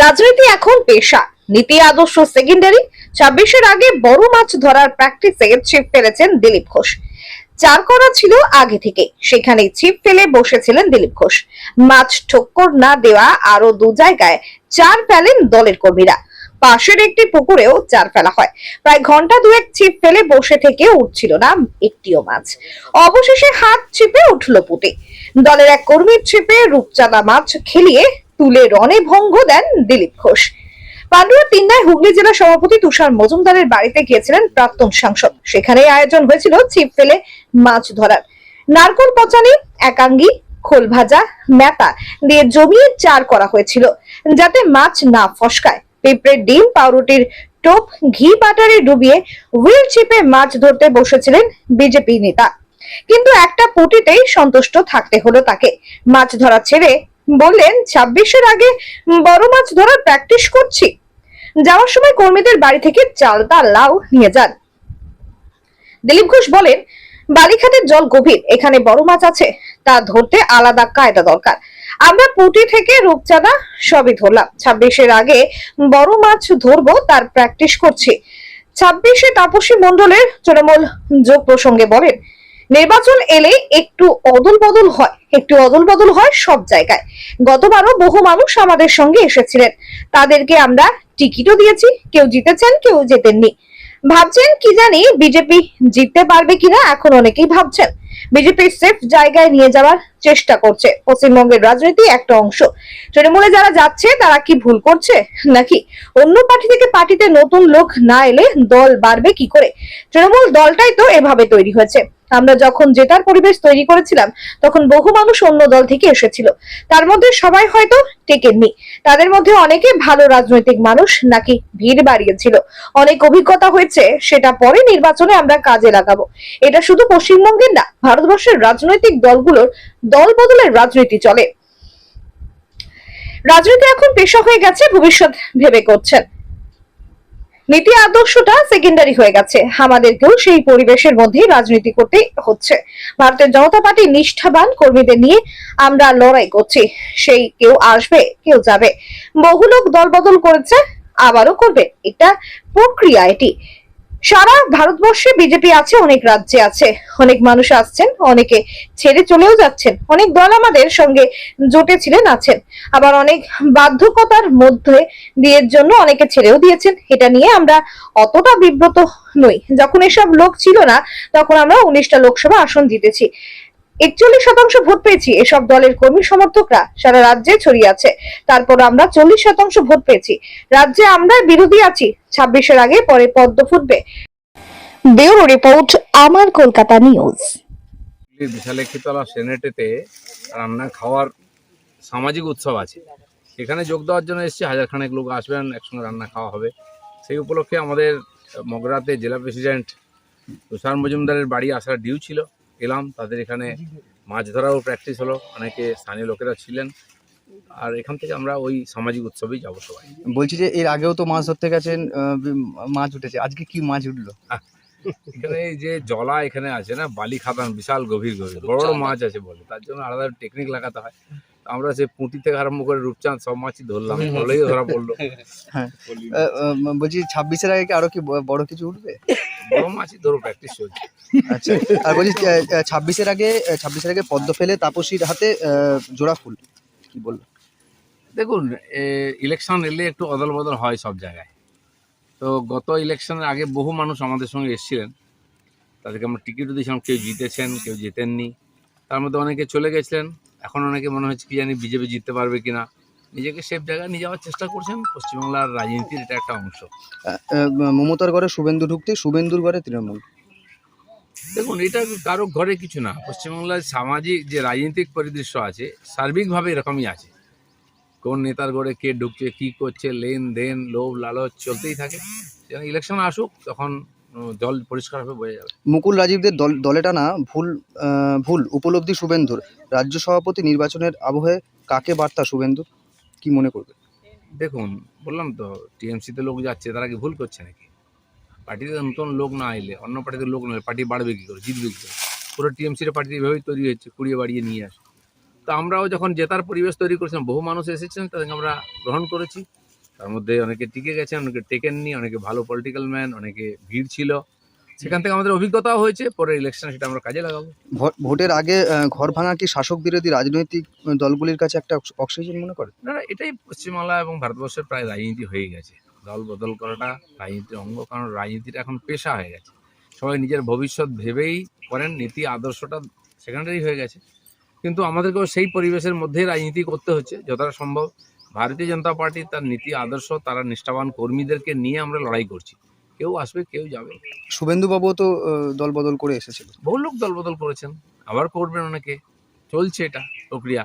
রাজনীতি এখন পেশা নীতি আদর্শ সেকেন্ডারি ছাব্বিশের আগে বড় মাছ ধরার প্র্যাকটিসে ছিপ ফেলেছেন দিলীপ ঘোষ। চার করা ছিল আগে থেকে সেখানে ছিপ ফেলে বসেছিলেন দিলীপ ঘোষ। মাছ ঠক্কর না দেওয়া আরও দু জায়গায় চার ফেলেন দলের কর্মীরা। পাশের একটি পুকুরেও চার ফেলা হয়। প্রায় ঘণ্টা দুয়েক ছিপ ফেলে বসে থেকে উঠছিল না একটিও মাছ। অবশেষে হাত ছিপে উঠল পুঁটে দলের এক কর্মীর ছিপে রূপচাঁদা মাছ খেলিয়ে তুলে রণে ভঙ্গ দেন দিলীপ ঘোষ। পান্ডুয়া তিন্নায় হুগলি জেলা সভাপতি তুষার মজুমদারের বাড়িতে গিয়েছিলেন প্রাক্তন সাংসদ। সেখানেই আয়োজন হয়েছিল ছিপ ফেলে মাছ ধরার। নারকল পচানি, একাঙ্গি, খোল ভাজা মেতা দিয়ে জমিয়ে চার করা হয়েছিল যাতে মাছ না ফসকায়। পিঁপড়ের ডিম, পাউরুটির টোপ, ঘি বাটারে ডুবিয়ে হুইল চিপে মাছ ধরতে বসেছিলেন বিজেপি নেতা। কিন্তু একটা পুটিতেই সন্তুষ্ট থাকতে হলো তাকে। মাছ ধরা ছেড়ে বললেন, ছাব্বিশের আগে বড় মাছ ধরার প্র্যাকটিস করছি। যাওয়ার সময় কর্মীদের বাড়ি থেকে চালতা লাউ নিয়ে যান। দিলীপ ঘোষ বলেন, বালিখাতের জল গভীর, এখানে বড় মাছ আছে। তা ধরতে আলাদা কায়দা দরকার। আমরা পুঁটি থেকে রূপচাঁদা সবই ধরলাম। ছাব্বিশের আগে বড় মাছ ধরবো, তার প্র্যাকটিস করছি। ছাব্বিশে তাপসী মন্ডলের তৃণমূল যোগ প্রসঙ্গে বলেন নির্বাচন এলে একটু অদল বদল হয়, একটু অদল বদল হয় সব জায়গায়। গতবারও বহু মানুষ আমাদের সঙ্গে এসেছিলেন। তাদেরকে আমরা টিকিটও দিয়েছি, কেউ জিতেছেন, কেউ জেতেননি। ভাবছেন কি জানি বিজেপি জিততে পারবে কিনা, এখন অনেকেই ভাবছেন। বিজেপি সেফ জায়গায় নিয়ে যাওয়ার চেষ্টা করছে। পশ্চিমবঙ্গের রাজনীতি একটা অংশ। তৃণমূলে যারা যাচ্ছে, তারা কি ভুল করছে? নাকি অন্য পার্টি থেকে পার্টিতে নতুন লোক না এলে দল বাড়বে কি করে? তৃণমূল দলটাই তো এভাবে তৈরি হয়েছে। আমরা যখন জেতার পরিবেশ তৈরি করেছিলাম, তখন বহু মানুষ অন্য দল থেকে এসেছিল। তার মধ্যে সবাই হয়তো টেকেননি। তাদের মধ্যে অনেকে ভালো রাজনৈতিক মানুষ নাকি ভিড় বাড়িয়েছিল। অনেক অভিজ্ঞতা হয়েছে, সেটা পরে নির্বাচনে আমরা কাজে লাগাবো। এটা শুধু পশ্চিমবঙ্গের না, ভারতবর্ষের রাজনৈতিক দলগুলোর দল বদলের রাজনীতি চলে। রাজনীতি এখন পেশা হয়ে গেছে, ভবিষ্যৎ ভেবে করছেন। নীতি আদর্শটা সেকেন্ডারি হয়ে গেছে। আমাদেরকেও সেই পরিবেশের মধ্যেই রাজনীতি করতে হচ্ছে। ভারতের জনতা পার্টি নিষ্ঠাবান কর্মীদের নিয়ে আমরা লড়াই করছি। সেই কেউ আসবে, কেউ যাবে। বহু লোক দল বদল করেছে, আবারও করবে। এটা প্রক্রিয়া এটি। সারা ভারতবর্ষে বিজেপি আছে, অনেক রাজ্যে আছে। অনেক মানুষ আসছেন, অনেকে ছেড়ে চলেও যাচ্ছেন। অনেক দল আমাদের সঙ্গে জোটে ছিলেন আছেন। আবার অনেক বাধ্যকতার মধ্যে বিয়ের জন্য অনেকে ছেড়েও দিয়েছেন। এটা নিয়ে আমরা অতটা বিব্রত নই। যখন এসব লোক ছিল না, তখন আমরা উনিশটা লোকসভা আসন জিতেছি। একচল্লিশ শতাংশ ভোট পেয়েছি, এসব দলের কর্মী সমর্থকরা সারা রাজ্যে ছড়িয়ে আছে। তারপর আমরা চল্লিশ শতাংশ ভোট পেয়েছি। রাজ্যে আমরা বিরোধী আছি, ছাব্বিশের আগে পরে পদ্ম ফুটবে। ব্যুরো রিপোর্ট, আমার কলকাতা নিউজ। বিশালেক্ষিতলা সেনেটেতে রান্না খাওয়ার সামাজিক উৎসব আছে। এখানে যোগ দেওয়ার জন্য এসেছি, হাজারখানেক লোক আসবেন, একসঙ্গে রান্না খাওয়া হবে। সেই উপলক্ষে আমাদের মগরাতে জেলা প্রেসিডেন্ট তুষার মজুমদারের বাড়ি আসার ডিউ ছিল। এলাম তাদের এখানে মাছ ধরাও প্র্যাকটিস হলো অনেকে স্থানীয় লোকেরা ছিলেন। আর এখান থেকে আমরা ওই সামাজিক উৎসবেই যাব সবাই। বলছি যে এর আগেও তো মাছ ধরতে গেছেন মাছ উঠেছে আজকে কি মাছ উঠল? এখানে যে জলা এখানে আছে না বালি খাদান বিশাল গভীর গভীর। বড় বড় মাছ আছে বলে তার জন্য আলাদা টেকনিক লাগাতে হয়। তো আমরা সে পুঁটি থেকে আরম্ভ করে রূপচাঁদ সব মাছই ধরলাম ধরলেই ধরা পড়ল। আহ, বলছি ছাব্বিশের আগে কি আরও কি বড় কিছু উঠবে? বড় মাছই ধরো প্র্যাকটিস চলছে। আচ্ছা আর বলছি ছাব্বিশের আগে ছাব্বিশের আগে পদ্ম ফেলে তাপসীর হাতে জোড়া ফুল কি বলল? দেখুন ইলেকশন এলে একটু অদল বদল হয় সব জায়গায়। তো গত ইলেকশনের আগে বহু মানুষ আমাদের সঙ্গে এসেছিলেন। তাদেরকে আমরা টিকিটও দিয়েছিলাম কেউ জিতেছেন কেউ জিতেননি। তার মধ্যে অনেকে চলে গেছিলেন। এখন অনেকে মনে হচ্ছে কি জানি বিজেপি জিততে পারবে কিনা। নিজেকে সেফ জায়গায় নিয়ে যাওয়ার চেষ্টা করছেন পশ্চিমবাংলার রাজনীতির এটা একটা অংশ। মমতার ঘরে শুভেন্দু ঢুকতে শুভেন্দুর ঘরে তৃণমূল। দেখুন এটা কারও ঘরে কিছু না পশ্চিমবাংলার সামাজিক যে রাজনৈতিক পরিদৃশ্য আছে সার্বিকভাবে এরকমই আছে। কোন নেতার ঘরে কে ঢুকছে কি করছে লেনদেন লোভ লালচ চলতেই থাকে। ইলেকশন আসুক তখন জল পরিষ্কারভাবে বোঝা যাবে। মুকুল রাজীবদের দল দলে টানা ভুল ভুল উপলব্ধি শুভেন্দুর। রাজ্য সভাপতি নির্বাচনের আবহে কাকে বার্তা শুভেন্দুর? কি মনে করবে? দেখুন, বললাম তো টিএমসিতে লোক যাচ্ছে, তারা কি ভুল করছে নাকি? পার্টিতে নতুন লোক না এলে, অন্য পার্টিতে লোক না পার্টি বাড়বে কী করে? জিতবে কী করে? পুরো টিএমসির পার্টি এভাবেই তৈরি হয়েছে, কুড়িয়ে বাড়িয়ে নিয়ে আসে। তো আমরাও যখন জেতার পরিবেশ তৈরি করেছিলাম, বহু মানুষ এসেছেন তাদেরকে আমরা গ্রহণ করেছি। তার মধ্যে অনেকে টিকে গেছেন, অনেকে টেকেননি, অনেকে ভালো পলিটিক্যাল ম্যান অনেকে ভিড় ছিল। সেখান থেকে আমাদের অভিজ্ঞতাও হয়েছে পরে ইলেকশনে সেটা আমরা কাজে লাগাবো। ভোটের আগে ঘর ভাঙা কি শাসক বিরোধী রাজনৈতিক দলগুলির কাছে একটা অক্স- অক্সিজেন মনে করে? না না, এটাই পশ্চিমবাংলা এবং ভারতবর্ষের প্রায় রাজনীতি হয়ে গেছে। দল বদল করাটা রাজনীতির অঙ্গ কারণ রাজনীতিটা এখন পেশা হয়ে গেছে। সবাই নিজের ভবিষ্যৎ ভেবেই করেন নীতি আদর্শটা সেকেন্ডারি হয়ে গেছে। কিন্তু আমাদেরকেও সেই পরিবেশের মধ্যেই রাজনীতি করতে হচ্ছে যতটা সম্ভব। ভারতীয় জনতা পার্টি তার নীতি আদর্শ তারা নিষ্ঠাবান কর্মীদেরকে নিয়ে আমরা লড়াই করছি। কেউ আসবে কেউ যাবে শুভেন্দু বাবুও তো আহ, দল বদল করে এসেছিল। বহু লোক দলবদল করেছেন আবার করবেন অনেকে। চলছে এটা প্রক্রিয়া।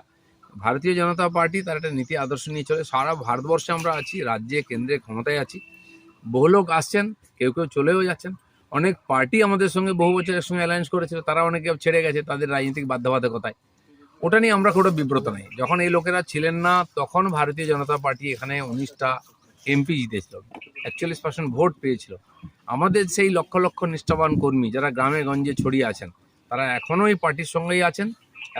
ভারতীয় জনতা পার্টি তার একটা নীতি আদর্শ নিয়ে চলে। সারা ভারতবর্ষে আমরা আছি রাজ্যে কেন্দ্রে ক্ষমতায় আছি। বহু লোক আসছেন কেউ কেউ চলেও যাচ্ছেন। অনেক পার্টি আমাদের সঙ্গে বহু বছরের সঙ্গে অ্যালায়েন্স করেছিল তারা অনেকে ছেড়ে গেছে তাদের রাজনৈতিক বাধ্যবাধকতায়। ওটা নিয়ে আমরা কোনো বিব্রত নেই। যখন এই লোকেরা ছিলেন না তখন ভারতীয় জনতা পার্টি এখানে উনিশটা এমপি জিতেছিল একচল্লিশ পার্সেন্ট ভোট পেয়েছিল। আমাদের সেই লক্ষ লক্ষ নিষ্ঠাবান কর্মী যারা গ্রামে গঞ্জে ছড়িয়ে আছেন তারা এখনও এই পার্টির সঙ্গেই আছেন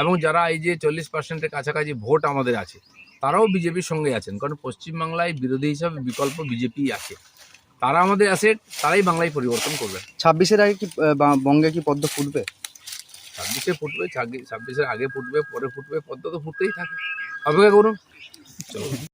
এবং যারা এই যে চল্লিশ পার্সেন্টের কাছাকাছি ভোট আমাদের আছে তারাও বিজেপির সঙ্গে আছেন। কারণ পশ্চিমবাংলায় বিরোধী হিসাবে বিকল্প বিজেপি আছে। তারা আমাদের অ্যাসেট তারাই বাংলায় পরিবর্তন করবে। ছাব্বিশের আগে কি বঙ্গে কি পদ্ম ফুটবে? ছাব্বিশে ফুটবে ছাব্বিশের আগে ফুটবে পরে ফুটবে পদ্ম তো ফুটতেই থাকে। অপেক্ষা করুন। চলো